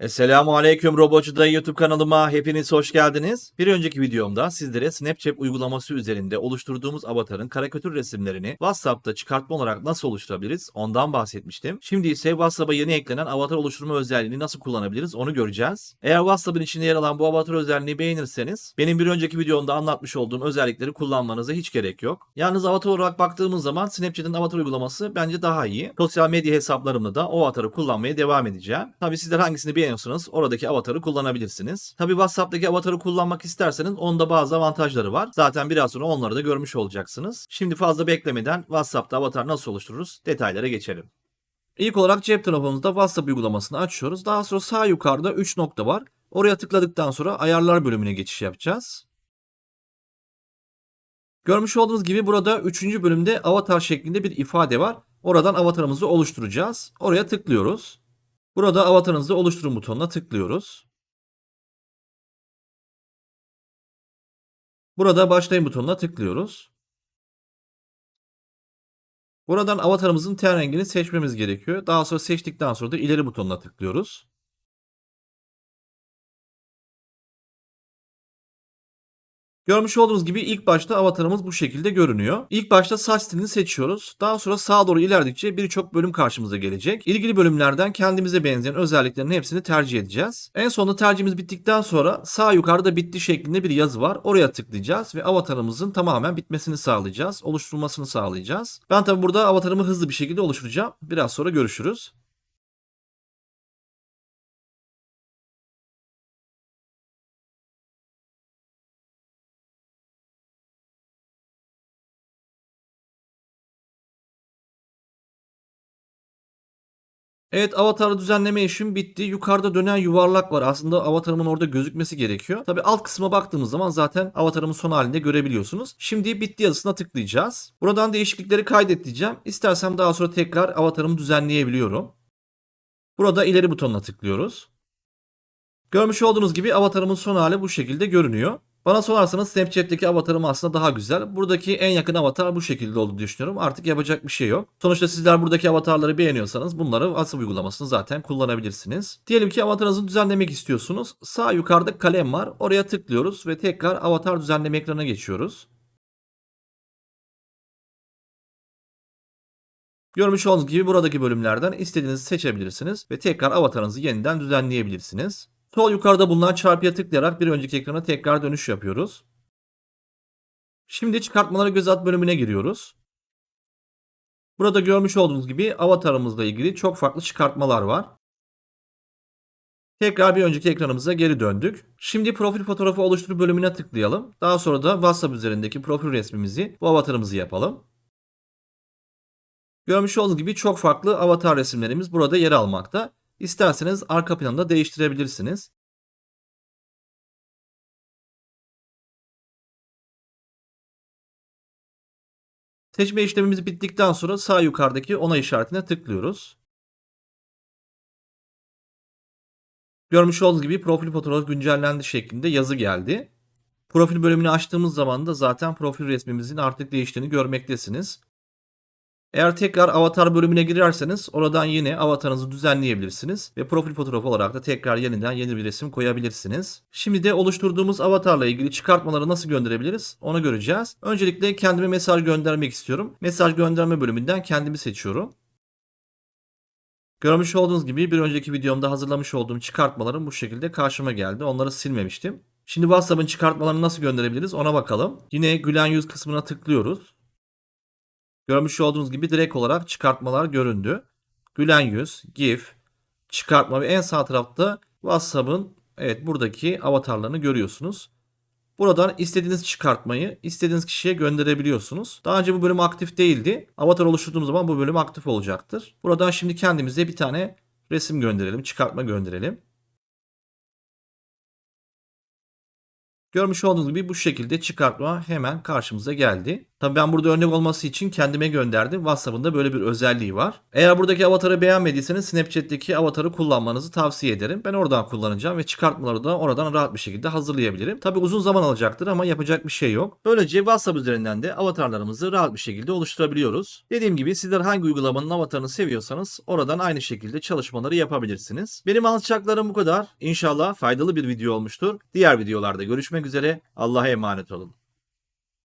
Esselamu Aleyküm Robotçu Dayı YouTube kanalıma hepiniz hoş geldiniz. Bir önceki videomda sizlere Snapchat uygulaması üzerinde oluşturduğumuz avatarın karikatür resimlerini WhatsApp'ta çıkartma olarak nasıl oluşturabiliriz ondan bahsetmiştim. Şimdi ise WhatsApp'a yeni eklenen avatar oluşturma özelliğini nasıl kullanabiliriz onu göreceğiz. Eğer WhatsApp'ın içinde yer alan bu avatar özelliğini beğenirseniz benim bir önceki videomda anlatmış olduğum özellikleri kullanmanıza hiç gerek yok. Yalnız avatar olarak baktığımız zaman Snapchat'in avatar uygulaması bence daha iyi. Sosyal medya hesaplarımda da o avatarı kullanmaya devam edeceğim. Tabi sizler hangisini beğeniyorsanız oradaki avatarı kullanabilirsiniz. Tabi WhatsApp'taki avatarı kullanmak isterseniz onda bazı avantajları var. Zaten biraz sonra onları da görmüş olacaksınız. Şimdi fazla beklemeden WhatsApp'ta avatar nasıl oluştururuz detaylara geçelim. İlk olarak cep telefonunuzda WhatsApp uygulamasını açıyoruz. Daha sonra sağ yukarıda 3 nokta var. Oraya tıkladıktan sonra ayarlar bölümüne geçiş yapacağız. Görmüş olduğunuz gibi burada 3. bölümde avatar şeklinde bir ifade var. Oradan avatarımızı oluşturacağız. Oraya tıklıyoruz. Burada avatarınızı oluşturun butonuna tıklıyoruz. Burada başlayın butonuna tıklıyoruz. Buradan avatarımızın ten rengini seçmemiz gerekiyor. Daha sonra seçtikten sonra da ileri butonuna tıklıyoruz. Görmüş olduğunuz gibi ilk başta avatarımız bu şekilde görünüyor. İlk başta saç stilini seçiyoruz. Daha sonra sağa doğru ilerledikçe birçok bölüm karşımıza gelecek. İlgili bölümlerden kendimize benzeyen özelliklerin hepsini tercih edeceğiz. En sonunda tercihimiz bittikten sonra sağ yukarıda bitti şeklinde bir yazı var. Oraya tıklayacağız ve avatarımızın tamamen bitmesini sağlayacağız. Oluşturulmasını sağlayacağız. Ben tabi burada avatarımı hızlı bir şekilde oluşturacağım. Biraz sonra görüşürüz. Evet avatarı düzenleme işim bitti. Yukarıda dönen yuvarlak var. Aslında avatarımın orada gözükmesi gerekiyor. Tabi alt kısma baktığımız zaman zaten avatarımın son halinde görebiliyorsunuz. Şimdi bitti yazısına tıklayacağız. Buradan değişiklikleri kaydet diyeceğim. İstersem daha sonra tekrar avatarımı düzenleyebiliyorum. Burada ileri butonuna tıklıyoruz. Görmüş olduğunuz gibi avatarımın son hali bu şekilde görünüyor. Bana sorarsanız Snapchat'teki avatarım aslında daha güzel. Buradaki en yakın avatar bu şekilde olduğunu düşünüyorum. Artık yapacak bir şey yok. Sonuçta sizler buradaki avatarları beğeniyorsanız bunları WhatsApp uygulamasını zaten kullanabilirsiniz. Diyelim ki avatarınızı düzenlemek istiyorsunuz. Sağ yukarıda kalem var. Oraya tıklıyoruz ve tekrar avatar düzenleme ekranına geçiyoruz. Görmüş olduğunuz gibi buradaki bölümlerden istediğinizi seçebilirsiniz ve tekrar avatarınızı yeniden düzenleyebilirsiniz. Sol yukarıda bulunan çarpıya tıklayarak bir önceki ekrana tekrar dönüş yapıyoruz. Şimdi çıkartmalara göz at bölümüne giriyoruz. Burada görmüş olduğunuz gibi avatarımızla ilgili çok farklı çıkartmalar var. Tekrar bir önceki ekranımıza geri döndük. Şimdi profil fotoğrafı oluştur bölümüne tıklayalım. Daha sonra da WhatsApp üzerindeki profil resmimizi, bu avatarımızı yapalım. Görmüş olduğunuz gibi çok farklı avatar resimlerimiz burada yer almakta. İsterseniz arka planı da değiştirebilirsiniz. Seçme işlemimiz bittikten sonra sağ yukarıdaki onay işaretine tıklıyoruz. Görmüş olduğunuz gibi profil fotoğrafı güncellendi şeklinde yazı geldi. Profil bölümünü açtığımız zaman da zaten profil resmimizin artık değiştiğini görmektesiniz. Eğer tekrar avatar bölümüne girerseniz oradan yine avatarınızı düzenleyebilirsiniz ve profil fotoğrafı olarak da tekrar yeniden yeni bir resim koyabilirsiniz. Şimdi de oluşturduğumuz avatarla ilgili çıkartmaları nasıl gönderebiliriz onu göreceğiz. Öncelikle kendime mesaj göndermek istiyorum. Mesaj gönderme bölümünden kendimi seçiyorum. Görmüş olduğunuz gibi bir önceki videomda hazırlamış olduğum çıkartmalarım bu şekilde karşıma geldi. Onları silmemiştim. Şimdi WhatsApp'ın çıkartmalarını nasıl gönderebiliriz ona bakalım. Yine gülen yüz kısmına tıklıyoruz. Görmüş olduğunuz gibi direkt olarak çıkartmalar göründü. Gülen yüz, GIF, çıkartma ve en sağ tarafta WhatsApp'ın evet buradaki avatarlarını görüyorsunuz. Buradan istediğiniz çıkartmayı istediğiniz kişiye gönderebiliyorsunuz. Daha önce bu bölüm aktif değildi. Avatar oluşturduğumuz zaman bu bölüm aktif olacaktır. Buradan şimdi kendimize bir tane resim gönderelim, çıkartma gönderelim. Görmüş olduğunuz gibi bu şekilde çıkartma hemen karşımıza geldi. Tabii ben burada örnek olması için kendime gönderdim. WhatsApp'ın da böyle bir özelliği var. Eğer buradaki avatarı beğenmediyseniz Snapchat'teki avatarı kullanmanızı tavsiye ederim. Ben oradan kullanacağım ve çıkartmaları da oradan rahat bir şekilde hazırlayabilirim. Tabii uzun zaman alacaktır ama yapacak bir şey yok. Böylece WhatsApp üzerinden de avatarlarımızı rahat bir şekilde oluşturabiliyoruz. Dediğim gibi sizler hangi uygulamanın avatarını seviyorsanız oradan aynı şekilde çalışmaları yapabilirsiniz. Benim anlatacaklarım bu kadar. İnşallah faydalı bir video olmuştur. Diğer videolarda görüşmek üzere. Allah'a emanet olun.